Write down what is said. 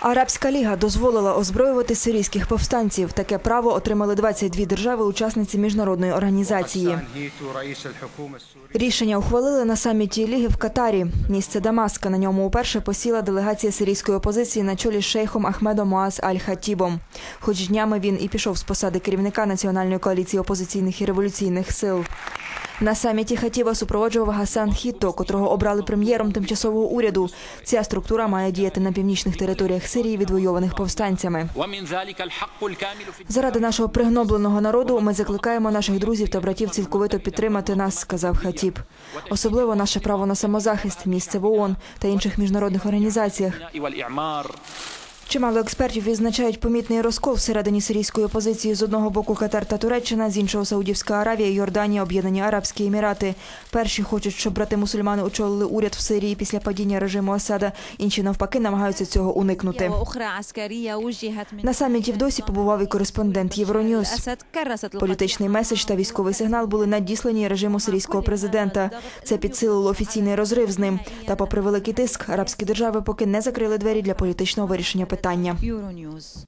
Арабська ліга дозволила озброювати сирійських повстанців. Таке право отримали 22 держави-учасниці міжнародної організації. Рішення ухвалили на саміті ліги в Катарі. Місце Дамаска на ньому уперше посіла делегація сирійської опозиції на чолі з шейхом Ахмедом Муаз Аль-Хатібом. Хоч днями він і пішов з посади керівника національної коаліції опозиційних і революційних сил. На саміті Хатіва супроводжував Гасан хіто, котрого обрали прем'єром тимчасового уряду. Ця структура має діяти на північних територіях Сирії, відвойованих повстанцями. заради нашого пригнобленого народу. Ми закликаємо наших друзів та братів цілковито підтримати нас, сказав Хатіб. Особливо наше право на самозахист, місце в ООН та інших міжнародних організаціях. Чимало експертів відзначають помітний розкол всередині сирійської опозиції з одного боку Катар та Туреччина, з іншого Саудівська Аравія, Йорданія, Об'єднані Арабські Емірати. Перші хочуть, щоб брати мусульмани очолили уряд в Сирії після падіння режиму Асада. Інші навпаки намагаються цього уникнути. На саміті в досі побував і кореспондент Євроньюз. Політичний меседж та військовий сигнал були надіслані режиму сирійського президента. Це підсилило офіційний розрив з ним. Та, попри великий тиск, арабські держави поки не закрили двері для політичного вирішення питання. питання